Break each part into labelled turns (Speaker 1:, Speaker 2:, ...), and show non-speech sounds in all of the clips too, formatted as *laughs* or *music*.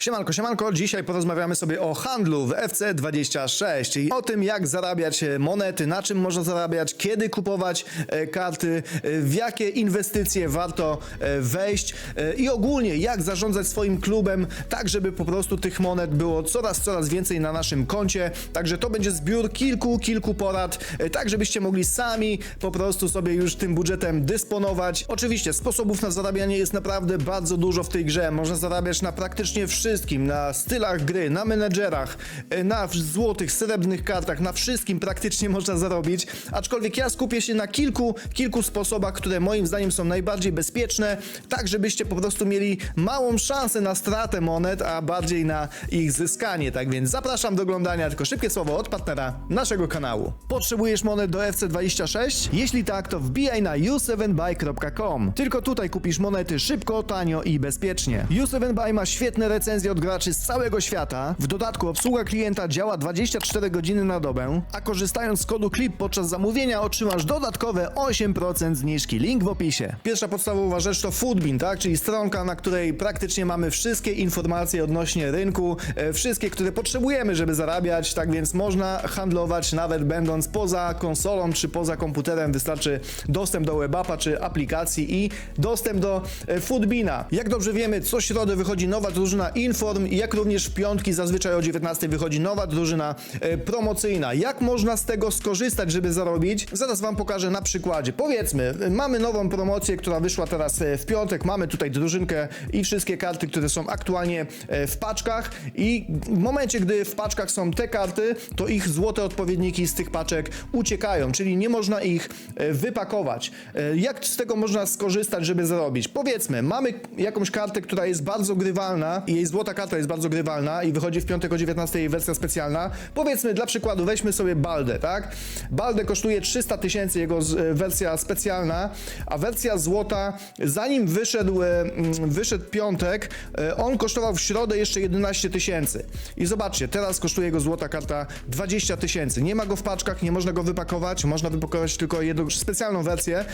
Speaker 1: Siemanko, siemanko, dzisiaj porozmawiamy sobie o handlu w FC26 i o tym jak zarabiać e, monety, na czym można zarabiać, kiedy kupować e, karty, e, w jakie inwestycje warto wejść i ogólnie jak zarządzać swoim klubem, tak żeby po prostu tych monet było coraz, coraz więcej na naszym koncie, także to będzie zbiór kilku, kilku porad, tak żebyście mogli sami po prostu sobie już tym budżetem dysponować. Oczywiście sposobów na zarabianie jest naprawdę bardzo dużo w tej grze, można zarabiać na praktycznie wszystkim, na stylach gry, na menedżerach, e, na złotych, srebrnych kartach, na wszystkim praktycznie *laughs* można zarobić, aczkolwiek ja skupię się na kilku, kilku sposobach, które moim zdaniem są najbardziej bezpieczne, tak żebyście po prostu mieli małą szansę na stratę monet, a bardziej na ich zyskanie. Tak więc zapraszam do oglądania, tylko szybkie słowo od partnera naszego kanału. Potrzebujesz monet do FC26? Jeśli tak, to wbijaj na u7buy.com. Tylko tutaj kupisz monety szybko, tanio i bezpiecznie. U7buy ma świetne recenzje od graczy z całego świata. W dodatku obsługa klienta działa 24 godziny na dobę, a korzystając z kodu KLIP podczas zamówienia otrzymasz dodatkowe 8% zniżki. Link w opisie. Pierwsza podstawowa rzecz to Foodbean, tak? Czyli stronka, na której praktycznie mamy wszystkie informacje odnośnie rynku, e, wszystkie, które potrzebujemy, żeby zarabiać, tak więc można handlować nawet będąc poza konsolą czy poza komputerem. Wystarczy dostęp do webapa czy aplikacji i dostęp do e, Foodbeana. Jak dobrze wiemy, co środę wychodzi nowa drużyna Inform, jak również w piątki zazwyczaj o 19 wychodzi nowa drużyna e, promocyjna. Jak można z tego skorzystać, żeby zarobić? Zaraz wam pokażę na przykładzie. Powiedzmy, e, mamy nową promocję, która wyszła teraz e, w piątek, mamy tutaj drużynkę i wszystkie karty, które są aktualnie w paczkach i w momencie, gdy w paczkach są te karty, to ich złote odpowiedniki z tych paczek uciekają, czyli nie można ich wypakować. Jak z tego można skorzystać, żeby zarobić? Powiedzmy, mamy jakąś kartę, która jest bardzo grywalna i jej złota karta jest bardzo grywalna i wychodzi w piątek o 19 jej wersja specjalna. Powiedzmy dla przykładu, weźmy sobie Baldę, tak? Baldę kosztuje 300 tysięcy jego e, wersja specjalna, a wersja złota, zanim wyszedł, e, mm, wyszedł piątek, e, on kosztował w środę jeszcze 11 tysięcy. I zobaczcie, teraz kosztuje jego złota karta 20 tysięcy. Nie ma go w paczkach, nie można go wypakować, można wypakować tylko jedną specjalną wersję,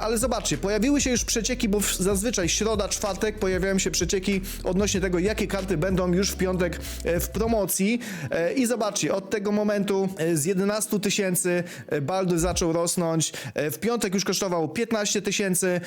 Speaker 1: ale zobaczcie, pojawiły się już przecieki, bo zazwyczaj środa, czwartek pojawiają się przecieki odnośnie tego, jakie karty będą już w piątek e, w promocji E, i zobaczcie, od tego momentu e, z 11 tysięcy Baldy zaczął rosnąć, w piątek już kosztował 15 tysięcy,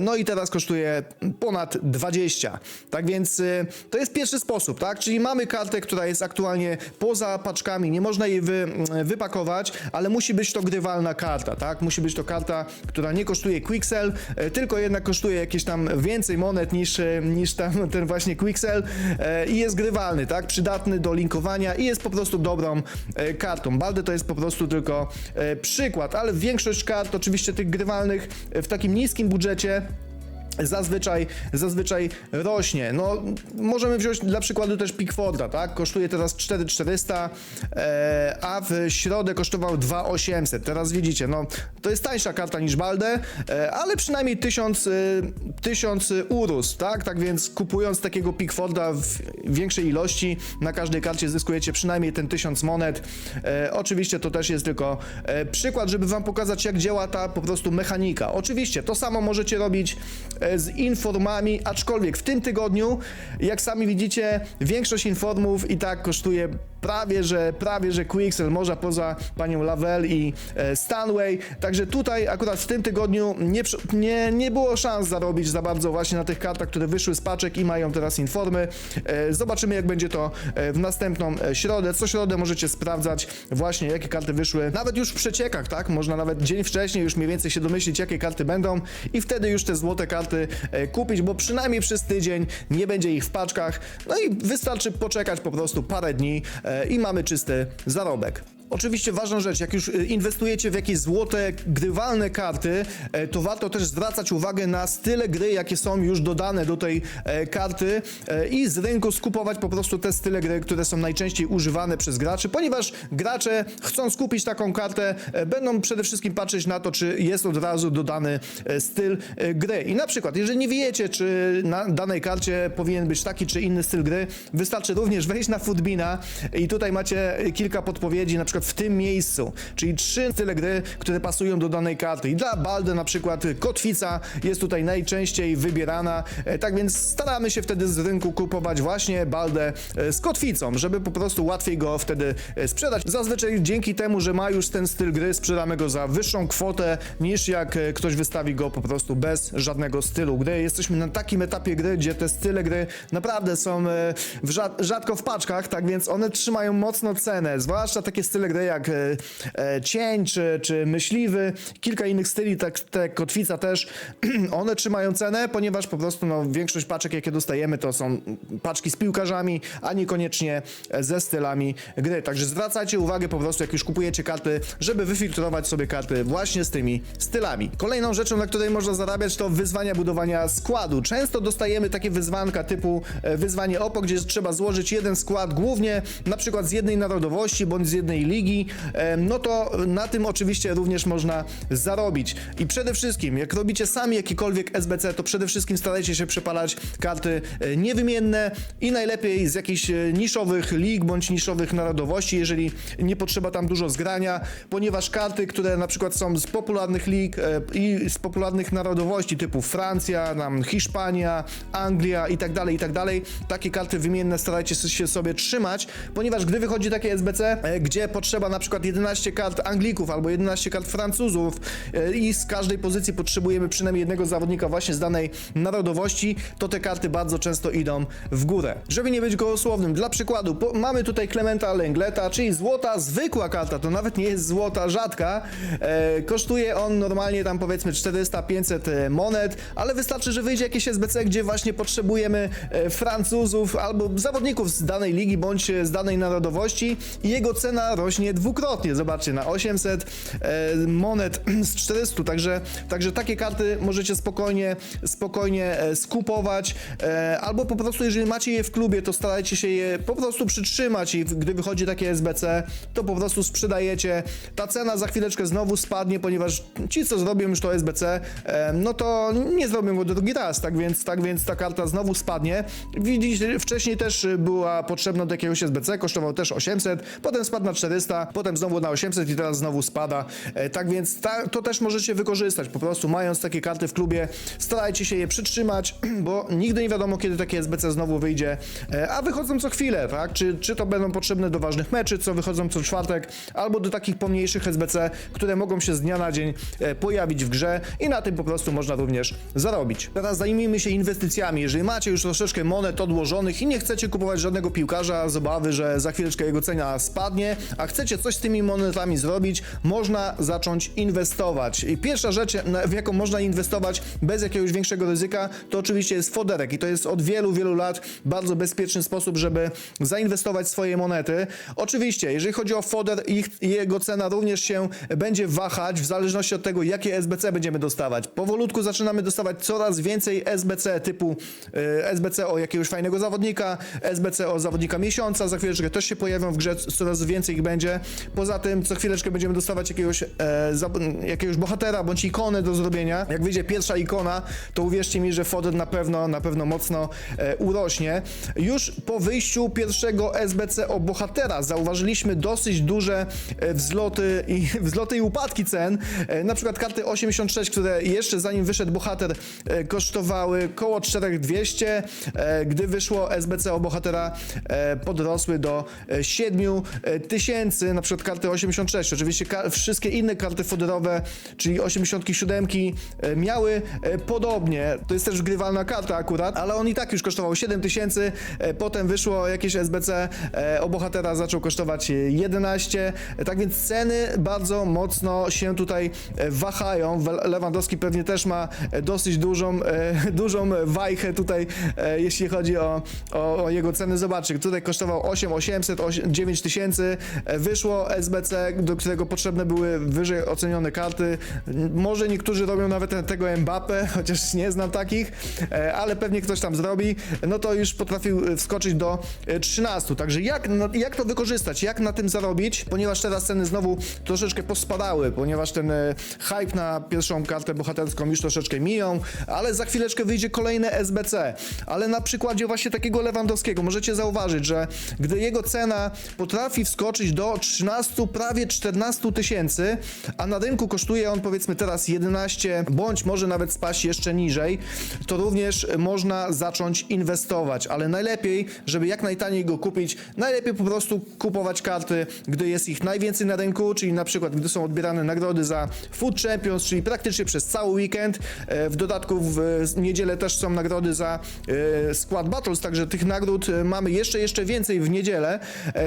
Speaker 1: no i teraz kosztuje ponad 20. Tak więc to jest pierwszy sposób, tak? Czyli mamy kartę, która jest aktualnie poza paczkami, nie można jej wy, mm, wypakować, ale musi być to grywalna karta, tak? Musi być to karta, która nie kosztuje Quixel, e, tylko jednak kosztuje jakieś tam więcej monet niż, niż tam ten właśnie Quixel e, i jest grywalny, tak? Przydatny do linkowania i jest po prostu dobrą e, kartą. Baldy to jest po prostu tylko e, przykład, ale większość kart, oczywiście tych grywalnych w takim niskim budżecie zazwyczaj, zazwyczaj rośnie. No, możemy wziąć dla przykładu też Pickforda, tak? Kosztuje teraz 4400, e, a w środę kosztował 2800. Teraz widzicie, no, to jest tańsza karta niż Balde, e, ale przynajmniej 1000, e, 1000 urósł, tak? Tak więc kupując takiego Pickforda w większej ilości, na każdej karcie zyskujecie przynajmniej ten 1000 monet. E, oczywiście to też jest tylko e, przykład, żeby wam pokazać, jak działa ta po prostu mechanika. Oczywiście to samo możecie robić e, z informami, aczkolwiek w tym tygodniu, jak sami widzicie, większość informów i tak kosztuje prawie, że prawie, że Quixel, może poza panią Lavelle i e, Stanway, także tutaj akurat w tym tygodniu nie, nie, nie było szans zarobić za bardzo właśnie na tych kartach, które wyszły z paczek i mają teraz informy. E, zobaczymy jak będzie to e, w następną środę. Co środę możecie sprawdzać właśnie jakie karty wyszły, nawet już w przeciekach, tak? Można nawet dzień wcześniej już mniej więcej się domyślić jakie karty będą i wtedy już te złote karty kupić, bo przynajmniej przez tydzień nie będzie ich w paczkach. No i wystarczy poczekać po prostu parę dni i mamy czysty zarobek. Oczywiście ważna rzecz, jak już y, inwestujecie w jakieś złote, grywalne karty, e, to warto też zwracać uwagę na style gry, jakie są już dodane do tej e, karty e, i z rynku skupować po prostu te style gry, które są najczęściej używane przez graczy, ponieważ gracze chcą skupić taką kartę, będą przede wszystkim patrzeć na to, czy jest od razu dodany styl gry. I na przykład, jeżeli nie wiecie, czy na danej karcie powinien być taki czy inny styl gry, wystarczy również wejść na Foodbina i tutaj macie kilka podpowiedzi, na przykład przykład w tym miejscu, czyli trzy style gry, które pasują do danej karty. I dla Balde na przykład kotwica jest tutaj najczęściej wybierana, e, tak więc staramy się wtedy z rynku kupować właśnie Baldę e, z kotwicą, żeby po prostu łatwiej go wtedy e, sprzedać. Zazwyczaj dzięki temu, że ma już ten styl gry, sprzedamy go za wyższą kwotę niż jak ktoś wystawi go po prostu bez żadnego stylu gry. Jesteśmy na takim etapie gry, gdzie te style gry naprawdę są w rzad rzadko w paczkach, tak więc one trzymają mocno cenę, zwłaszcza takie style gry jak e, e, cień czy, czy myśliwy, kilka innych styli, tak te kotwica też, *clears throat* one trzymają cenę, ponieważ po prostu no, większość paczek jakie dostajemy to są paczki z piłkarzami, a niekoniecznie ze stylami gry. Także zwracajcie uwagę po prostu jak już kupujecie karty, żeby wyfiltrować sobie karty właśnie z tymi stylami. Kolejną rzeczą, na której można zarabiać to wyzwania budowania składu. Często dostajemy takie wyzwanka typu e, wyzwanie OPO, gdzie trzeba złożyć jeden skład głównie na przykład z jednej narodowości bądź z jednej ligi, e, no to na tym oczywiście również można zarobić. I przede wszystkim, jak robicie sami jakikolwiek SBC, to przede wszystkim starajcie się przepalać karty e, niewymienne i najlepiej z jakichś e, niszowych lig bądź niszowych narodowości, jeżeli nie potrzeba tam dużo zgrania, ponieważ karty, które na przykład są z popularnych lig e, i z popularnych narodowości typu Francja, nam Hiszpania, Anglia i tak dalej, i tak dalej, takie karty wymienne starajcie się sobie trzymać, ponieważ gdy wychodzi takie SBC, gdzie potrzeba na przykład 11 kart Anglików albo 11 kart Francuzów e, i z każdej pozycji potrzebujemy przynajmniej jednego zawodnika właśnie z danej narodowości, to te karty bardzo często idą w górę. Żeby nie być gołosłownym, dla przykładu, mamy tutaj Clementa Lengleta, czyli złota zwykła karta, to nawet nie jest złota rzadka, e, kosztuje on normalnie tam powiedzmy 400-500 monet, ale wystarczy, że wyjdzie jakieś SBC, gdzie właśnie potrzebujemy e, Francuzów albo zawodników z danej ligi bądź z danej narodowości. I jego cena rośnie dwukrotnie. Zobaczcie, na 800 e, monet *clears throat* z 400, także, także takie karty możecie spokojnie, spokojnie e, skupować, e, albo po prostu jeżeli macie je w klubie, to starajcie się je po prostu przytrzymać i gdy wychodzi takie SBC, to po prostu sprzedajecie. Ta cena za chwileczkę znowu spadnie, ponieważ ci, co zrobią już to SBC, no to nie zrobią go drugi raz, tak więc, tak więc ta karta znowu spadnie. Widzicie, wcześniej też była potrzebna do jakiegoś SBC, kosztował też 800, potem spadł na 400, potem znowu na 800 i teraz znowu spada. E, tak więc ta, to też możecie wykorzystać. Po prostu mając takie karty w klubie, starajcie się je przytrzymać, *clears throat* bo nigdy nie wiadomo, kiedy takie SBC znowu wyjdzie, e, a wychodzą co chwilę, tak? Czy, czy to będą potrzebne do ważnych meczy, co wychodzą co czwartek, albo do takich pomniejszych SBC, które mogą się z dnia na dzień e, pojawić w grze i na tym po prostu można również zarobić. Teraz zajmijmy się inwestycjami. Jeżeli macie już troszeczkę monet odłożonych i nie chcecie kupować żadnego piłkarza z obawy, że za chwileczkę jego cena spadnie, a chcecie coś z tymi monetami zrobić, można zacząć inwestować. I pierwsza rzecz, w jaką można inwestować bez jakiegoś większego ryzyka, to oczywiście jest foderek i to jest od wielu, wielu lat bardzo bezpieczny sposób, żeby zainwestować swoje monety. Oczywiście, jeżeli chodzi o foder, ich, jego cena również się będzie wahać w zależności od tego, jakie SBC będziemy dostawać. Powolutku zaczynamy dostawać coraz więcej SBC typu e, SBC o jakiegoś fajnego zawodnika, SBC o zawodnika miesiąca, za chwileczkę też się pojawią w grze, coraz więcej ich będzie będzie. Poza tym co chwileczkę będziemy dostawać jakiegoś, e, za, jakiegoś bohatera bądź ikony do zrobienia. Jak wyjdzie pierwsza ikona, to uwierzcie mi, że Fodor na pewno, na pewno mocno e, urośnie. Już po wyjściu pierwszego SBC o bohatera zauważyliśmy dosyć duże e, wzloty i, *laughs* wzloty i upadki cen. E, na przykład karty 86, które jeszcze zanim wyszedł bohater e, kosztowały koło 4200, e, gdy wyszło SBC o bohatera e, podrosły do e, 7000 tysięcy, na przykład karty 86. Oczywiście ka wszystkie inne karty foderowe, czyli 87 e, miały e, podobnie. To jest też wgrywalna karta akurat, ale on i tak już kosztował 7 tysięcy, e, potem wyszło jakieś SBC, o bohatera zaczął kosztować 11, tak więc ceny bardzo mocno się tutaj wahają. Lewandowski pewnie też ma dosyć dużą, *laughs* dużą wajchę tutaj, jeśli chodzi o, o, o jego ceny. Zobaczcie, tutaj kosztował 8 800, 9 tysięcy, wyszło SBC, do którego potrzebne były wyżej ocenione karty. Może niektórzy robią nawet tego Mbappe, *laughs* chociaż nie znam takich, e, ale pewnie ktoś tam zrobi, no to już potrafił e, wskoczyć do e, 13. Także jak, jak to wykorzystać, jak na tym zarobić, ponieważ teraz ceny znowu troszeczkę pospadały, ponieważ ten e, hype na pierwszą kartę bohaterską już troszeczkę miją, ale za chwileczkę wyjdzie kolejne SBC. Ale na przykładzie właśnie takiego Lewandowskiego możecie zauważyć, że gdy jego cena potrafi wskoczyć do do 13, prawie 14 tysięcy, a na rynku kosztuje on powiedzmy teraz 11, bądź może nawet spaść jeszcze niżej, to również można zacząć inwestować, ale najlepiej, żeby jak najtaniej go kupić, najlepiej po prostu kupować karty, gdy jest ich najwięcej na rynku, czyli na przykład gdy są odbierane nagrody za Food Champions, czyli praktycznie przez cały weekend. E, W dodatku w niedzielę też są nagrody za e, Squad Battles, także tych nagród e, mamy jeszcze, jeszcze więcej w niedzielę.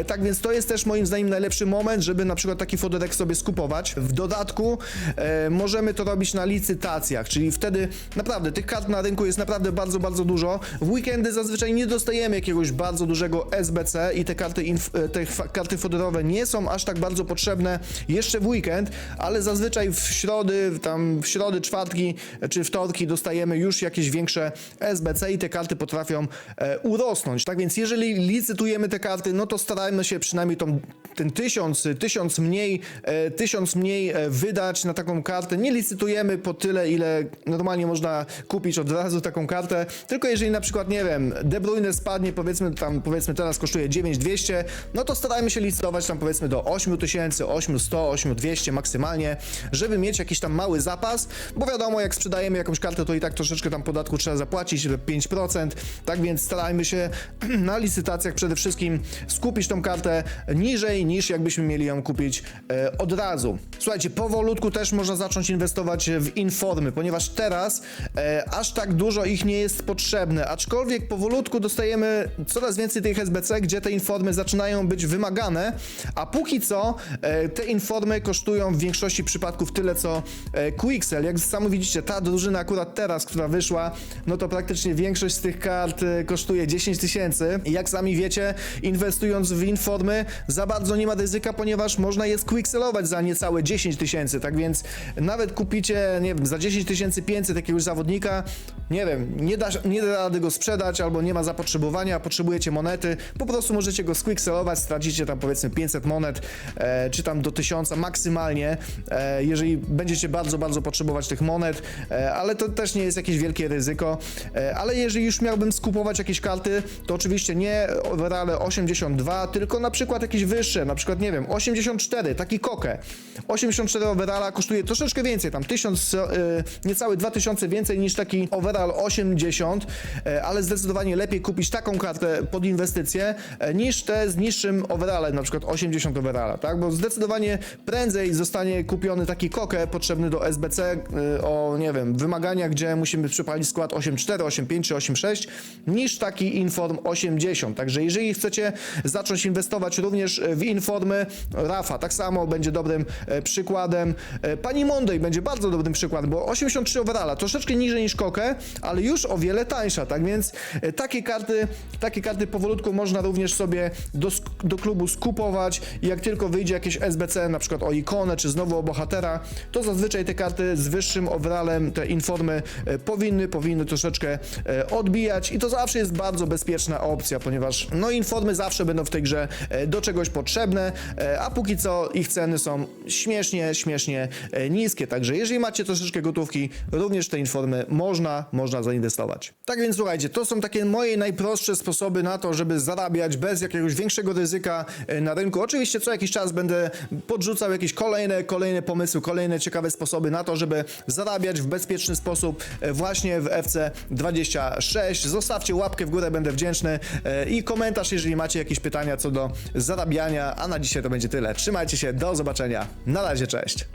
Speaker 1: Tak więc to jest też moim zdaniem najlepszy moment, żeby na przykład taki foderek sobie skupować. W dodatku e, możemy to robić na licytacjach, czyli wtedy naprawdę tych kart na rynku jest naprawdę bardzo, bardzo dużo. W weekendy zazwyczaj nie dostajemy jakiegoś bardzo dużego SBC i te karty, inf- e, te karty foderowe nie są aż tak bardzo potrzebne jeszcze w weekend, ale zazwyczaj w środy, tam w środy, czwartki e, czy wtorki dostajemy już jakieś większe SBC i te karty potrafią e, urosnąć. Tak więc jeżeli licytujemy te karty, no to starajmy się przynajmniej tą, ten tysiąc, tysiąc mniej, e, tysiąc mniej e, wydać na taką kartę. Nie licytujemy po tyle, ile normalnie można kupić od razu taką kartę, tylko jeżeli na przykład, nie wiem, De Bruyne spadnie, powiedzmy tam, powiedzmy teraz kosztuje 9200, no to starajmy się licytować tam powiedzmy do 8000, 8100, 8200 maksymalnie, żeby mieć jakiś tam mały zapas, bo wiadomo, jak sprzedajemy jakąś kartę, to i tak troszeczkę tam podatku trzeba zapłacić, 5%, tak więc starajmy się *clears throat* na licytacjach przede wszystkim skupić tą kartę niżej niż jakbyśmy mieli ją kupić e, od razu. Słuchajcie, powolutku też można zacząć inwestować w informy, ponieważ teraz e, aż tak dużo ich nie jest potrzebne, aczkolwiek powolutku dostajemy coraz więcej tych SBC, gdzie te informy zaczynają być wymagane, a póki co e, te informy kosztują w większości przypadków tyle co e, Quixel. Jak sami widzicie, ta drużyna akurat teraz, która wyszła, no to praktycznie większość z tych kart e, kosztuje 10 tysięcy. Jak sami wiecie, inwestując w informy za bardzo nie ma ryzyka, ponieważ można je squixelować za niecałe 10 tysięcy, tak więc nawet kupicie, nie wiem, za 10 tysięcy 500 jakiegoś zawodnika, nie wiem, nie da, nie da rady go sprzedać albo nie ma zapotrzebowania, potrzebujecie monety, po prostu możecie go squixelować, stracicie tam powiedzmy 500 monet, e, czy tam do 1000 maksymalnie, e, jeżeli będziecie bardzo, bardzo potrzebować tych monet, e, ale to też nie jest jakieś wielkie ryzyko, e, ale jeżeli już miałbym skupować jakieś karty, to oczywiście nie overale 82, tylko na przykład jakieś wyższe, na przykład nie wiem, 84, taki kokę. 84 overalla kosztuje troszeczkę więcej, tam 1000, e, niecałe 2000 więcej niż taki overall 80, e, ale zdecydowanie lepiej kupić taką kartę pod inwestycję e, niż te z niższym overallem, na przykład 80 overalla, tak? Bo zdecydowanie prędzej zostanie kupiony taki kokę potrzebny do SBC o, nie wiem, wymagania, gdzie musimy przepalić skład 8.4, 8.5 czy 8.6 niż taki Inform 80. Także jeżeli chcecie zacząć inwestować również w Informy, Rafa tak samo będzie dobrym e, przykładem. E, Pani Monday będzie bardzo dobrym przykładem, bo 83 overalla, troszeczkę niżej niż Kokę, ale już o wiele tańsza, tak więc e, takie karty, takie karty powolutku można również sobie do, klubu skupować i jak tylko wyjdzie jakieś SBC, na przykład o ikonę, czy znowu o bohatera, to zazwyczaj te karty z wyższym overallem, te informy e, powinny, powinny troszeczkę e, odbijać i to zawsze jest bardzo bezpieczna opcja, ponieważ no informy zawsze będą w tej grze e, do czegoś potrzebne, a póki co ich ceny są śmiesznie, śmiesznie niskie, także jeżeli macie troszeczkę gotówki, również te informy można, można zainwestować. Tak więc słuchajcie, to są takie moje najprostsze sposoby na to, żeby zarabiać bez jakiegoś większego ryzyka e, na rynku. Oczywiście co jakiś czas będę podrzucał jakieś kolejne, kolejne pomysły, kolejne ciekawe sposoby na to, żeby zarabiać w bezpieczny sposób e, właśnie w FC26. Zostawcie łapkę w górę, będę wdzięczny e, i komentarz, jeżeli macie jakieś pytania co do zarabiania, a na dzisiaj to będzie tyle. Trzymajcie się, do zobaczenia. Na razie, cześć.